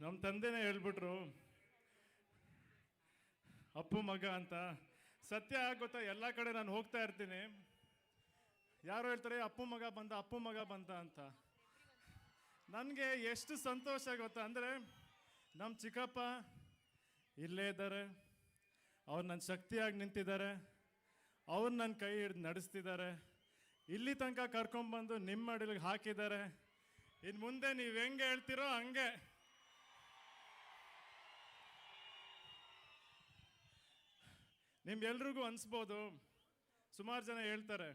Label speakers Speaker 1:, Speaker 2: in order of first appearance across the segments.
Speaker 1: ನಮ್ಮ ತಂದೆನೇ ಹೇಳ್ಬಿಟ್ರು, ಅಪ್ಪು ಮಗ ಅಂತ. ಸತ್ಯ ಗೊತ್ತಾ? ಎಲ್ಲ ಕಡೆ ನಾನು ಹೋಗ್ತಾ ಇರ್ತೀನಿ. ಯಾರು ಹೇಳ್ತಾರೆ, ಅಪ್ಪು ಮಗ ಬಂದ, ಅಪ್ಪು ಮಗ ಬಂದ ಅಂತ. ನನಗೆ ಎಷ್ಟು ಸಂತೋಷ ಗೊತ್ತಾ? ಅಂದರೆ ನಮ್ಮ ಚಿಕ್ಕಪ್ಪ ಇಲ್ಲೇ ಇದ್ದಾರೆ. ಅವ್ರು ನನ್ನ ಶಕ್ತಿಯಾಗಿ ನಿಂತಿದ್ದಾರೆ. ಅವ್ರು ನನ್ನ ಕೈ ಹಿಡ್ದು ನಡೆಸ್ತಿದ್ದಾರೆ. ಇಲ್ಲಿ ತನಕ ಕರ್ಕೊಂಬಂದು ನಿಮ್ಮ ಮಡಿಲಿಗೆ ಹಾಕಿದ್ದಾರೆ. ಇನ್ನು ಮುಂದೆ ನೀವು ಹೆಂಗೆ ಹೇಳ್ತೀರೋ ಹಂಗೆ. ನಿಮ್ಗೆಲ್ರಿಗೂ ಅನಿಸ್ಬೋದು. ಸುಮಾರು ಜನ ಹೇಳ್ತಾರೆ,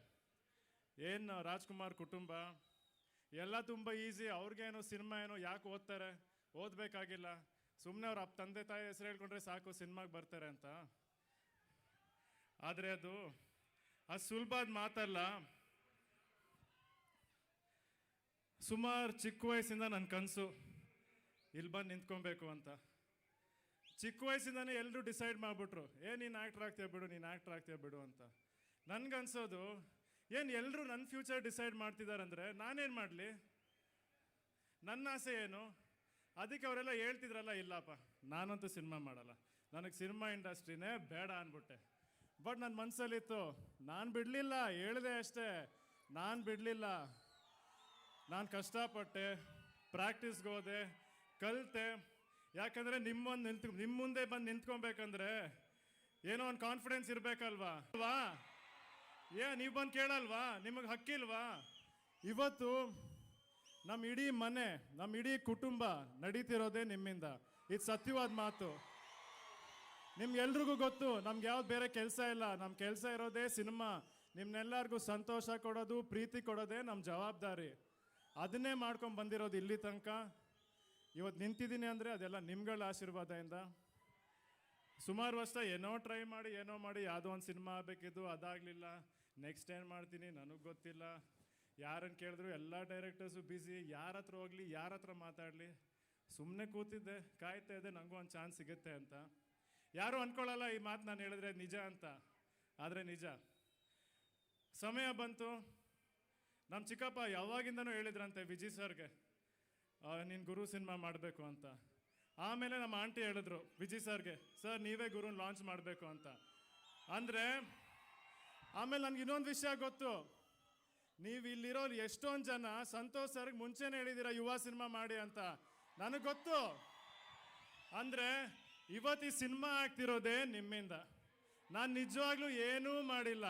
Speaker 1: ಏನು ರಾಜ್ಕುಮಾರ್ ಕುಟುಂಬ? ಎಲ್ಲ ತುಂಬ ಈಸಿ, ಅವ್ರಿಗೇನು ಸಿನಿಮಾ ಏನೋ ಯಾಕೆ ಓದ್ತಾರೆ? ಓದಬೇಕಾಗಿಲ್ಲ. ಸುಮ್ಮನೆ ಅವ್ರ ಅಪ್ಪ ತಂದೆ ತಾಯಿ ಹೆಸರು ಹೇಳ್ಕೊಂಡ್ರೆ ಸಾಕು, ಸಿನಿಮಾಗೆ ಬರ್ತಾರೆ ಅಂತ. ಆದರೆ ಅದು ಅದು ಸುಲಭದ ಮಾತಲ್ಲ. ಸುಮಾರು ಚಿಕ್ಕ ವಯಸ್ಸಿಂದ ನನ್ನ ಕನಸು, ಇಲ್ಲಿ ಬಂದು ನಿಂತ್ಕೊಬೇಕು ಅಂತ. ಚಿಕ್ಕ ವಯಸ್ಸಿಂದನೇ ಎಲ್ಲರೂ ಡಿಸೈಡ್ ಮಾಡಿಬಿಟ್ರು, ಏ, ನೀನು ಆ್ಯಕ್ಟ್ರ್ ಆಗ್ತೀಯ ಬಿಡು, ನೀನು ಆ್ಯಕ್ಟ್ರ್ ಆಗ್ತೀಯ ಬಿಡು ಅಂತ. ನನ್ಗನ್ಸೋದು, ಏನು ಎಲ್ಲರೂ ನನ್ನ ಫ್ಯೂಚರ್ ಡಿಸೈಡ್ ಮಾಡ್ತಿದ್ದಾರಂದರೆ ನಾನೇನು ಮಾಡಲಿ? ನನ್ನ ಆಸೆ ಏನು? ಅದಕ್ಕೆ ಅವರೆಲ್ಲ ಹೇಳ್ತಿದ್ರಲ್ಲ, ಇಲ್ಲಪ್ಪ, ನಾನಂತೂ ಸಿನಿಮಾ ಮಾಡಲ್ಲ. ನನಗೆ ಸಿನಿಮಾ ಇಂಡಸ್ಟ್ರಿನೇ ಬೇಡ ಅಂದ್ಬಿಟ್ಟೆ ಬಟ್ ನನ್ನ ಮನಸ್ಸಲ್ಲಿತ್ತು ನಾನು ಬಿಡಲಿಲ್ಲ, ಹೇಳಿದೆ ಅಷ್ಟೇ, ನಾನು ಬಿಡಲಿಲ್ಲ. ನಾನು ಕಷ್ಟಪಟ್ಟೆ ಪ್ರಾಕ್ಟೀಸ್ಗೆ ಹೋದೆ, ಕಲಿತೆ ಯಾಕಂದರೆ ನಿಮ್ಮೊಂದು ನಿಂತ್ ನಿಮ್ಮ ಮುಂದೆ ಬಂದು ನಿಂತ್ಕೊಬೇಕಂದ್ರೆ ಏನೋ ಒಂದು ಕಾನ್ಫಿಡೆನ್ಸ್ ಇರಬೇಕಲ್ವಾ? ಅಲ್ವಾ? ಏ, ನೀವು ಬಂದು ಕೇಳಲ್ವಾ? ನಿಮಗೆ ಹಕ್ಕಿಲ್ವಾ? ಇವತ್ತು ನಮ್ಮ ಇಡೀ ಮನೆ ನಮ್ಮ ಇಡೀ ಕುಟುಂಬ ನಡೀತಿರೋದೇ ನಿಮ್ಮಿಂದ. ಇದು ಸತ್ಯವಾದ ಮಾತು. ನಿಮ್ಗೆಲ್ರಿಗೂ ಗೊತ್ತು, ನಮ್ಗೆ ಯಾವ್ದು ಬೇರೆ ಕೆಲಸ ಇಲ್ಲ. ನಮ್ಮ ಕೆಲಸ ಇರೋದೇ ಸಿನಿಮಾ. ನಿಮ್ನೆಲ್ಲರಿಗೂ ಸಂತೋಷ ಕೊಡೋದು, ಪ್ರೀತಿ ಕೊಡೋದೇ ನಮ್ಮ ಜವಾಬ್ದಾರಿ. ಅದನ್ನೇ ಮಾಡ್ಕೊಂಡು ಬಂದಿರೋದು ಇಲ್ಲಿ ತನಕ. ಇವತ್ತು ನಿಂತಿದ್ದೀನಿ ಅಂದರೆ ಅದೆಲ್ಲ ನಿಮ್ಗಳ ಆಶೀರ್ವಾದದಿಂದ. ಸುಮಾರು ವರ್ಷ ಏನೋ ಟ್ರೈ ಮಾಡಿ, ಏನೋ ಮಾಡಿ, ಯಾವುದೋ ಒಂದು ಸಿನಿಮಾ ಆಗಬೇಕಿದ್ದು ಅದಾಗಲಿಲ್ಲ. ನೆಕ್ಸ್ಟ್ ಏನು ಮಾಡ್ತೀನಿ ನನಗೆ ಗೊತ್ತಿಲ್ಲ. ಯಾರನ್ನು ಕೇಳಿದ್ರು, ಎಲ್ಲ ಡೈರೆಕ್ಟರ್ಸು ಬ್ಯುಸಿ ಯಾರ ಹತ್ರ ಹೋಗಲಿ, ಯಾರ ಹತ್ರ ಮಾತಾಡಲಿ. ಸುಮ್ಮನೆ ಕೂತಿದ್ದೆ, ಕಾಯ್ತಾ ಇದ್ದೆ ನನಗೂ ಒಂದು ಚಾನ್ಸ್ ಸಿಗುತ್ತೆ ಅಂತ. ಯಾರು ಅಂದ್ಕೊಳ್ಳಲ್ಲ ಈ ಮಾತು ನಾನು ಹೇಳಿದ್ರೆ ನಿಜ ಅಂತ. ಆದರೆ ನಿಜ. ಸಮಯ ಬಂತು. ನಮ್ಮ ಚಿಕ್ಕಪ್ಪ ಯಾವಾಗಿಂದನೂ ಹೇಳಿದ್ರಂತೆ ವಿಜಿ ಸರ್ಗೆ. ನೀನು ಗುರು ಸಿನಿಮಾ ಮಾಡಬೇಕು ಅಂತ. ಆಮೇಲೆ ನಮ್ಮ ಆಂಟಿ ಹೇಳಿದ್ರು ವಿಜಯ್ ಸರ್ಗೆ, ಸರ್, ನೀವೇ ಗುರುನ ಲಾಂಚ್ ಮಾಡಬೇಕು ಅಂತ. ಅಂದರೆ, ಆಮೇಲೆ ನನಗೆ ಇನ್ನೊಂದು ವಿಷಯ ಗೊತ್ತು. ನೀವು ಇಲ್ಲಿರೋ ಎಷ್ಟೊಂದು ಜನ ಸಂತೋಷ್ ಸರ್ಗೆ ಮುಂಚೆನೇ ಹೇಳಿದ್ದೀರ ಯುವ ಸಿನಿಮಾ ಮಾಡಿ ಅಂತ. ನನಗೆ ಗೊತ್ತು. ಅಂದರೆ ಇವತ್ತು ಈ ಸಿನಿಮಾ ಆಗ್ತಿರೋದೇ ನಿಮ್ಮಿಂದ. ನಾನು ನಿಜವಾಗ್ಲೂ ಏನೂ ಮಾಡಿಲ್ಲ.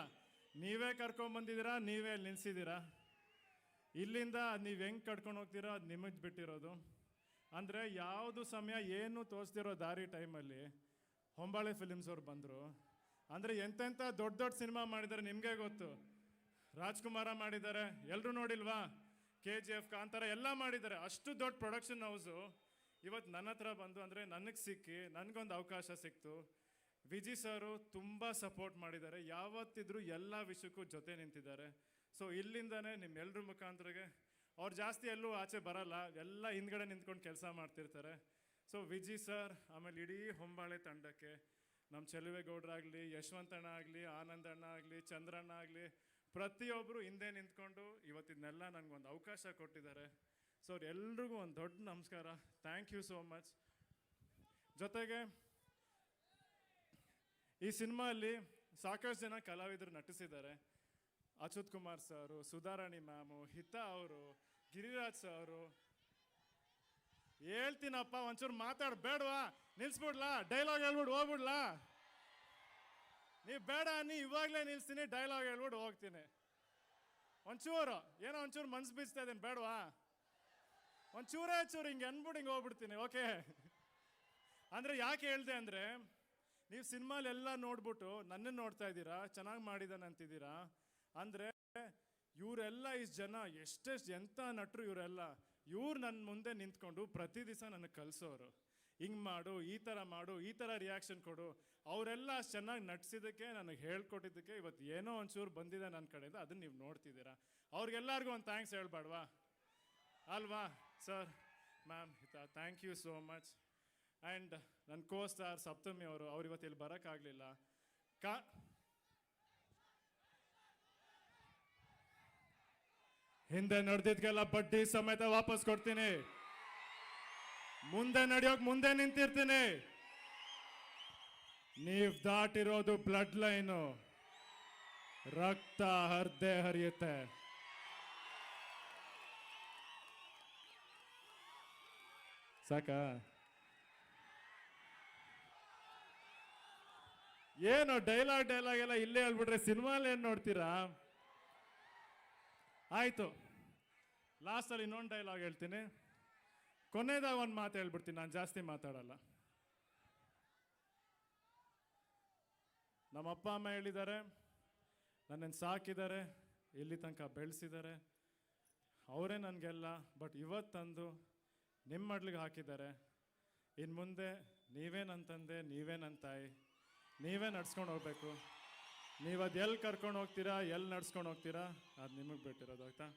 Speaker 1: ನೀವೇ ಕರ್ಕೊಂಬಂದಿದ್ದೀರಾ, ನೀವೇ ನಿಲ್ಲಿಸಿದ್ದೀರಾ ಇಲ್ಲಿಂದ ನೀವು ಹೆಂಗೆ ಕಟ್ಕೊಂಡು ಹೋಗ್ತೀರೋ ಅದು ನಿಮಗೆ ಬಿಟ್ಟಿರೋದು. ಅಂದರೆ ಯಾವುದು ಸಮಯ ಏನು ತೋರಿಸ್ತಿರೋ ದಾರಿ ಟೈಮಲ್ಲಿ ಹೊಂಬಾಳೆ ಫಿಲಿಮ್ಸ್ ಅವ್ರು ಬಂದರು. ಅಂದರೆ ಎಂತೆಂಥ ದೊಡ್ಡ ದೊಡ್ಡ ಸಿನಿಮಾ ಮಾಡಿದ್ದಾರೆ ನಿಮಗೆ ಗೊತ್ತು. ರಾಜ್ಕುಮಾರ ಮಾಡಿದ್ದಾರೆ ಎಲ್ಲರೂ ನೋಡಿಲ್ವಾ? ಕೆ ಜಿ ಎಫ್ ಕಾಂತಾರ ಎಲ್ಲ ಮಾಡಿದ್ದಾರೆ ಅಷ್ಟು ದೊಡ್ಡ ಪ್ರೊಡಕ್ಷನ್ ಹೌಸು ಇವತ್ತು ನನ್ನ ಹತ್ರ ಬಂದು ಅಂದರೆ ನನಗೆ ಸಿಕ್ಕಿ, ನನಗೊಂದು ಅವಕಾಶ ಸಿಕ್ತು. ವಿಜಿ ಸರು ತುಂಬ ಸಪೋರ್ಟ್ ಮಾಡಿದ್ದಾರೆ. ಯಾವತ್ತಿದ್ರೂ ಎಲ್ಲ ವಿಷಯಕ್ಕೂ ಜೊತೆ ನಿಂತಿದ್ದಾರೆ. ಸೊ ಇಲ್ಲಿಂದನೇ ನಿಮ್ಮೆಲ್ಲರ ಮುಖಾಂತರಗೆ ಅವ್ರು ಜಾಸ್ತಿ ಎಲ್ಲೂ ಆಚೆ ಬರಲ್ಲ, ಎಲ್ಲ ಹಿಂದ್ಗಡೆ ನಿಂತ್ಕೊಂಡು ಕೆಲಸ ಮಾಡ್ತಿರ್ತಾರೆ. ಸೊ ವಿಜಿ ಸರ್, ಆಮೇಲೆ ಇಡೀ ಹೊಂಬಾಳೆ ತಂಡಕ್ಕೆ ನಮ್ಮ ಚೆಲುವೇಗೌಡರಾಗಲಿ ಯಶವಂತಣ್ಣ ಆಗಲಿ ಆನಂದಣ್ಣ ಆಗಲಿ, ಚಂದ್ರಣ್ಣ ಆಗಲಿ ಪ್ರತಿಯೊಬ್ಬರು ಹಿಂದೆ ನಿಂತ್ಕೊಂಡು ಇವತ್ತಿದ್ನೆಲ್ಲ ಒಂದು ಅವಕಾಶ ಕೊಟ್ಟಿದ್ದಾರೆ. ಸೊ ಎಲ್ರಿಗೂ ಒಂದು ದೊಡ್ಡ ನಮಸ್ಕಾರ. ಥ್ಯಾಂಕ್ ಯು ಸೋ ಮಚ್ ಜೊತೆಗೆ, ಈ ಸಿನಿಮಾಲ್ಲಿ ಸಾಕಷ್ಟು ಜನ ಕಲಾವಿದರು ನಟಿಸಿದ್ದಾರೆ. ಅಚ್ಯುತ್ ಕುಮಾರ್ ಸರ್, ಸುಧಾರಾಣಿ ಮ್ಯಾಮು, ಹಿತಾ ಅವರು, ಗಿರಿರಾಜ್ ಸರ್. ಹೇಳ್ತೀನಪ್ಪ, ಒಂಚೂರು ಮಾತಾಡ್, ಬೇಡವಾ? ನಿಲ್ಸ್ಬಿಡ್ಲಾ? ಡೈಲಾಗ್ ಹೇಳ್ಬಿಟ್ಟು ಹೋಗ್ಬಿಡ್ಲಾ? ನೀ ಬೇಡ, ನೀ ಇವಾಗಲೇ ನಿಲ್ಸ್ತೀನಿ, ಡೈಲಾಗ್ ಹೇಳ್ಬಿಟ್ಟು ಹೋಗ್ತೀನಿ. ಒಂಚೂರು, ಏನೋ ಒಂಚೂರು ಮನ್ಸು ಬೀಸ್ತಾ ಇದ್ದೀನಿ ಬೇಡವಾ? ಒಂಚೂರೇ ಚೂರು ಹಿಂಗೆ ಅನ್ಬಿಟ್ಟು ಹಿಂಗೆ ಹೋಗ್ಬಿಡ್ತೀನಿ, ಓಕೆ? ಅಂದರೆ ಯಾಕೆ ಹೇಳ್ದೆ ಅಂದರೆ, ನೀವು ಸಿನಿಮಾಲೆಲ್ಲ ನೋಡ್ಬಿಟ್ಟು ನನ್ನನ್ನು ನೋಡ್ತಾ ಇದ್ದೀರಾ, ಚೆನ್ನಾಗಿ ಮಾಡಿದಾನೆ ಅಂತಿದ್ದೀರಾ ಅಂದರೆ ಇವರೆಲ್ಲ ಈ ಜನ ಎಷ್ಟೆಷ್ಟು ಎಂಥ ನಟರು ಇವರೆಲ್ಲ, ಇವ್ರು ನನ್ನ ಮುಂದೆ ನಿಂತ್ಕೊಂಡು ಪ್ರತಿ ದಿವಸ ನನಗೆ ಕಲಿಸೋರು. ಹಿಂಗೆ ಮಾಡು, ಈ ಥರ ಮಾಡು, ಈ ಥರ ರಿಯಾಕ್ಷನ್ ಕೊಡು. ಅವರೆಲ್ಲ ಅಷ್ಟು ಚೆನ್ನಾಗಿ ನಟಿಸಿದ್ದಕ್ಕೆ, ನನಗೆ ಹೇಳ್ಕೊಟ್ಟಿದ್ದಕ್ಕೆ ಇವತ್ತು ಏನೋ ಒಂಚೂರು ಬಂದಿದೆ ನನ್ನ ಕಡೆಯಿಂದ ಅದನ್ನು ನೀವು ನೋಡ್ತಿದ್ದೀರಾ. ಅವ್ರಿಗೆಲ್ಲರಿಗೂ ಒಂದು ಥ್ಯಾಂಕ್ಸ್ ಹೇಳ್ಬಾಡ್ವಾ? ಅಲ್ವಾ? Sir, ma'am thank you so much and ನನ್ನ ಕೋ ಸ್ಟಾರ್ ಸಪ್ತಮಿ ಅವರು, ಅವ್ರು ಇವತ್ತು ಇಲ್ಲಿ ಬರೋಕ್ಕಾಗಲಿಲ್ಲ ಕಾ ಹಿಂದೆ ನಡೆದಿದ್ಗೆಲ್ಲ ಬಡ್ಡಿ ಸಮೇತ ವಾಪಸ್ ಕೊಡ್ತೀನಿ. ಮುಂದೆ ನಡೆಯೋಕ್ ಮುಂದೆ ನಿಂತಿರ್ತೀನಿ. ನೀವ್ ದಾಟಿರೋದು ಬ್ಲಡ್ ಲೈನು. ರಕ್ತ ಹರ್ದೆ ಹರಿಯುತ್ತೆ. ಸಾಕಾ? ಏನು ಡೈಲಾಗ್ ಡೈಲಾಗ್ ಎಲ್ಲ ಇಲ್ಲೇ ಹೇಳ್ಬಿಟ್ರೆ ಸಿನಿಮಾಲ್ ಏನ್ ನೋಡ್ತೀರಾ? ಆಯ್ತು. ಲಾಸ್ಟಲ್ಲಿ ಇನ್ನೊಂದು ಡೈಲಾಗ್ ಹೇಳ್ತೀನಿ. ಕೊನೆದಾಗ ಒಂದು ಮಾತು ಹೇಳ್ಬಿಡ್ತೀನಿ, ನಾನು ಜಾಸ್ತಿ ಮಾತಾಡಲ್ಲ. ನಮ್ಮ ಅಪ್ಪ ಅಮ್ಮ ಹೇಳಿದ್ದಾರೆ ನನ್ನನ್ನು ಸಾಕಿದ್ದಾರೆ ಇಲ್ಲಿ ತನಕ ಬೆಳೆಸಿದ್ದಾರೆ, ಅವರೇ ನನಗೆಲ್ಲ, ಬಟ್ ಇವತ್ತಂದು ನಿಮ್ಮ ಮಡ್ಲಿಗೆ ಹಾಕಿದ್ದಾರೆ. ಇನ್ನು ಮುಂದೆ ನೀವೇ ನನ್ನ ತಂದೆ, ನೀವೇ ನನ್ನ ತಾಯಿ, ನೀವೇ ನಡ್ಸ್ಕೊಂಡು ಹೋಗ್ಬೇಕು. ನೀವು ಅದು ಎಲ್ಲಿ ಕರ್ಕೊಂಡು ಹೋಗ್ತೀರಾ ಎಲ್ಲಿ ನಡ್ಸ್ಕೊಂಡು ಹೋಗ್ತೀರಾ ಅದು ನಿಮಗೆ ಬಿಟ್ಟಿರೋದು ಆಯ್ತಾ?